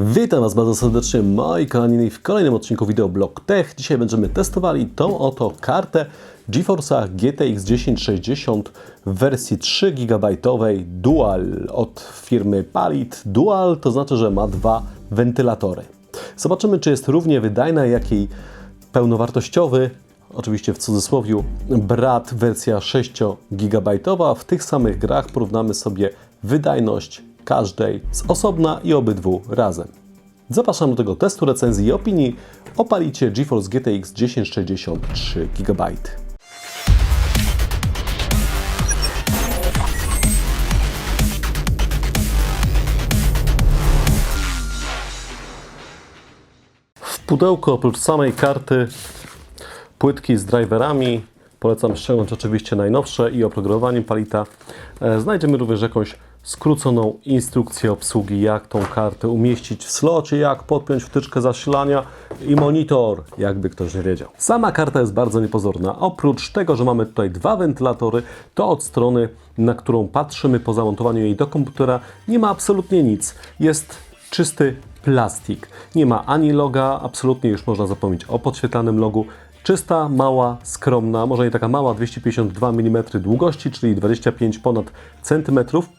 Witam Was bardzo serdecznie, moi kochani, w kolejnym odcinku Videoblog Tech. Dzisiaj będziemy testowali tą oto kartę GeForce'a GTX 1060 w wersji 3 GB Dual od firmy Palit. Dual to znaczy, że ma dwa wentylatory. Zobaczymy, czy jest równie wydajna, jak i pełnowartościowy, oczywiście w cudzysłowie, brat wersja 6 GB. W tych samych grach porównamy sobie wydajność każdej z osobna i obydwu razem. Zapraszam do tego testu, recenzji i opinii o palicie GeForce GTX 1060 3 GB. W pudełku oprócz samej karty płytki z driverami, polecam ściągnąć oczywiście najnowsze i oprogramowaniem palita. E, Znajdziemy również jakąś skróconą instrukcję obsługi, jak tą kartę umieścić w slocie, jak podpiąć wtyczkę zasilania i monitor, jakby ktoś nie wiedział. Sama karta jest bardzo niepozorna. Oprócz tego, że mamy tutaj dwa wentylatory, to od strony, na którą patrzymy po zamontowaniu jej do komputera, nie ma absolutnie nic. Jest czysty plastik. Nie ma ani loga, absolutnie już można zapomnieć o podświetlanym logu. Czysta, mała, skromna, może nie taka mała, 252 mm długości, czyli 25 ponad centymetrów.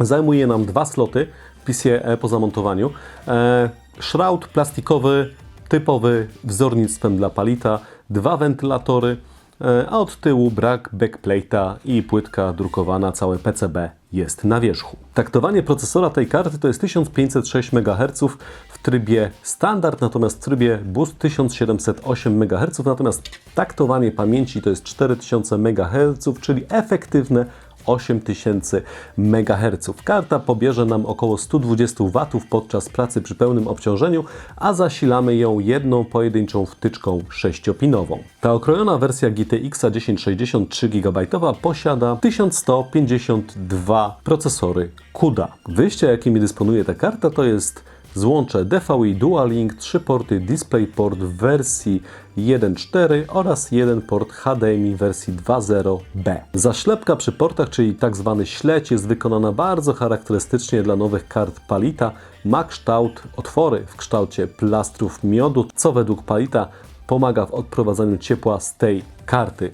Zajmuje nam dwa sloty PCE po zamontowaniu. E, szraut plastikowy, typowy wzornictwem dla palita, dwa wentylatory, e, a od tyłu brak backplate'a i płytka drukowana, całe PCB jest na wierzchu. Taktowanie procesora tej karty to jest 1506 MHz w trybie standard, natomiast w trybie boost 1708 MHz, natomiast taktowanie pamięci to jest 4000 MHz, czyli efektywne 8000 MHz. Karta pobierze nam około 120 W podczas pracy przy pełnym obciążeniu, a zasilamy ją jedną pojedynczą wtyczką sześciopinową. Ta okrojona wersja GTX 1063 GB posiada 1152 procesory CUDA. Wyjście, jakimi dysponuje ta karta, to jest Złącze DVI Dual Link, 3 porty DisplayPort w wersji 1.4 oraz jeden port HDMI wersji 2.0b. Zaślepka przy portach, czyli tak zwany śledź, jest wykonana bardzo charakterystycznie dla nowych kart Palita. Ma kształt, otwory w kształcie plastrów miodu, co według Palita pomaga w odprowadzaniu ciepła z tej karty.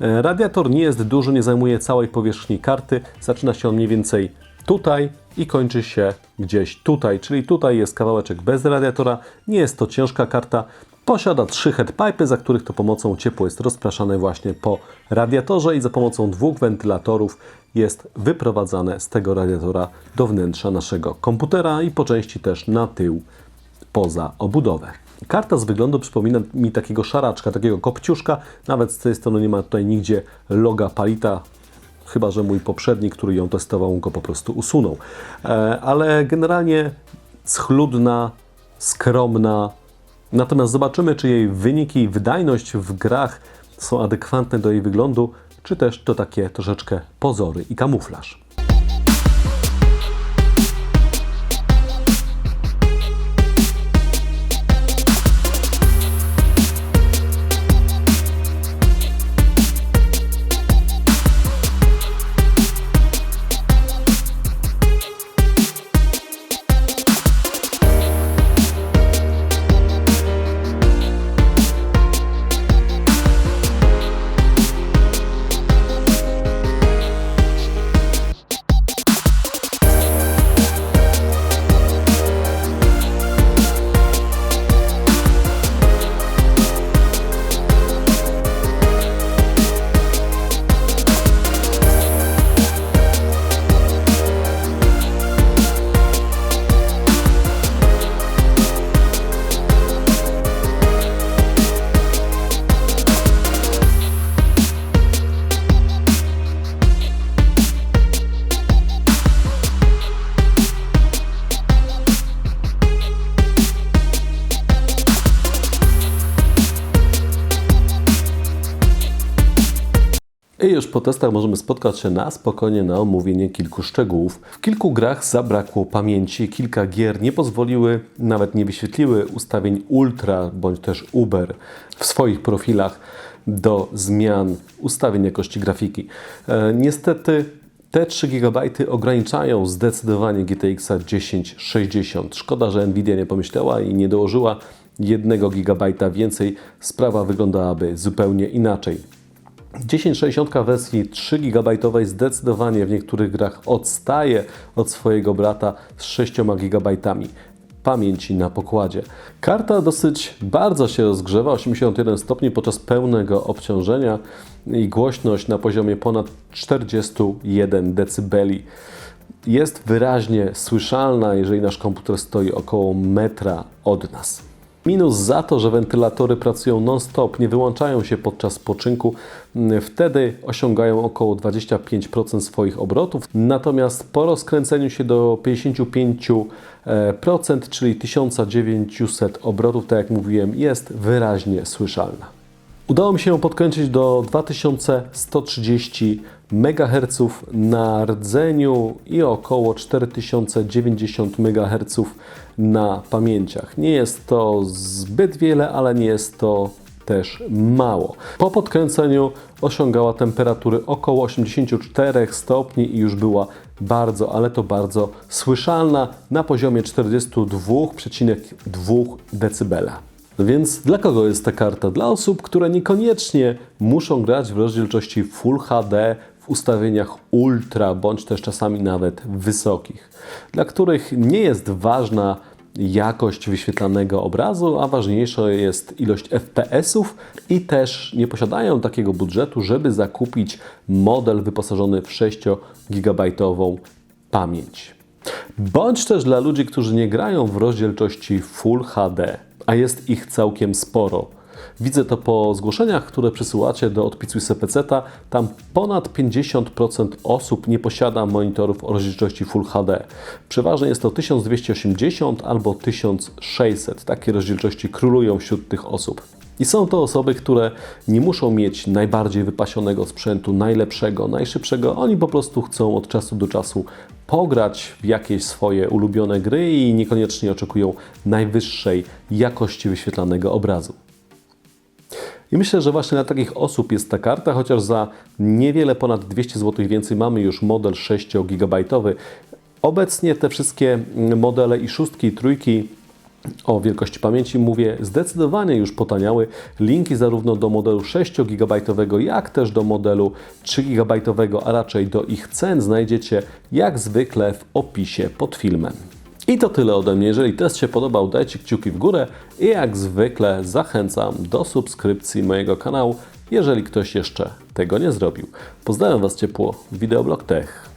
E, Radiator nie jest duży, nie zajmuje całej powierzchni karty. Zaczyna się on mniej więcej tutaj i kończy się gdzieś tutaj, czyli tutaj jest kawałeczek bez radiatora. Nie jest to ciężka karta. Posiada trzy headpipy, za których to pomocą ciepło jest rozpraszane właśnie po radiatorze i za pomocą dwóch wentylatorów jest wyprowadzane z tego radiatora do wnętrza naszego komputera i po części też na tył poza obudowę. Karta z wyglądu przypomina mi takiego szaraczka, takiego kopciuszka. Nawet z tej strony nie ma tutaj nigdzie loga palita, chyba że mój poprzednik, który ją testował, go po prostu usunął. E, ale generalnie schludna, skromna. Natomiast zobaczymy, czy jej wyniki i wydajność w grach są adekwatne do jej wyglądu, czy też to takie troszeczkę pozory i kamuflaż. I już po testach możemy spotkać się na spokojnie na omówienie kilku szczegółów. W kilku grach zabrakło pamięci, kilka gier nie pozwoliły, nawet nie wyświetliły ustawień Ultra bądź też Uber w swoich profilach do zmian ustawień jakości grafiki. E, niestety Te 3 GB ograniczają zdecydowanie GTX 1060. Szkoda, że Nvidia nie pomyślała i nie dołożyła 1 GB więcej. Sprawa wyglądałaby zupełnie inaczej. 1060 w wersji 3 GB zdecydowanie w niektórych grach odstaje od swojego brata z 6 GB pamięci na pokładzie. Karta dosyć bardzo się rozgrzewa, 81 stopni podczas pełnego obciążenia i głośność na poziomie ponad 41 dB. Jest wyraźnie słyszalna, jeżeli nasz komputer stoi około metra od nas. Minus za to, że wentylatory pracują non-stop, nie wyłączają się podczas spoczynku. Wtedy osiągają około 25% swoich obrotów. Natomiast po rozkręceniu się do 55%, czyli 1900 obrotów, tak jak mówiłem, jest wyraźnie słyszalna. Udało mi się podkręcić do 2130 MHz na rdzeniu i około 4090 MHz na pamięciach. Nie jest to zbyt wiele, ale nie jest to też mało. Po podkręceniu osiągała temperatury około 84 stopni i już była bardzo, ale to bardzo słyszalna na poziomie 42,2 dB. Więc dla kogo jest ta karta? Dla osób, które niekoniecznie muszą grać w rozdzielczości Full HD ustawieniach ultra, bądź też czasami nawet wysokich. Dla których nie jest ważna jakość wyświetlanego obrazu, a ważniejsza jest ilość FPS-ów i też nie posiadają takiego budżetu, żeby zakupić model wyposażony w 6-gigabajtową pamięć. Bądź też dla ludzi, którzy nie grają w rozdzielczości Full HD, a jest ich całkiem sporo. Widzę to po zgłoszeniach, które przysyłacie do odpisu SPC-ta. Tam ponad 50% osób nie posiada monitorów o rozdzielczości Full HD. Przeważnie jest to 1280 albo 1600. Takie rozdzielczości królują wśród tych osób. I są to osoby, które nie muszą mieć najbardziej wypasionego sprzętu, najlepszego, najszybszego. Oni po prostu chcą od czasu do czasu pograć w jakieś swoje ulubione gry i niekoniecznie oczekują najwyższej jakości wyświetlanego obrazu. I myślę, że właśnie dla takich osób jest ta karta, chociaż za niewiele ponad 200 zł więcej mamy już model 6 GB. Obecnie te wszystkie modele i szóstki, i trójki o wielkości pamięci mówię, zdecydowanie już potaniały. Linki zarówno do modelu 6 GB, jak też do modelu 3 GB, a raczej do ich cen znajdziecie jak zwykle w opisie pod filmem. I to tyle ode mnie. Jeżeli test się podobał, dajcie kciuki w górę i jak zwykle zachęcam do subskrypcji mojego kanału, jeżeli ktoś jeszcze tego nie zrobił. Pozdrawiam Was ciepło, Videoblog Tech.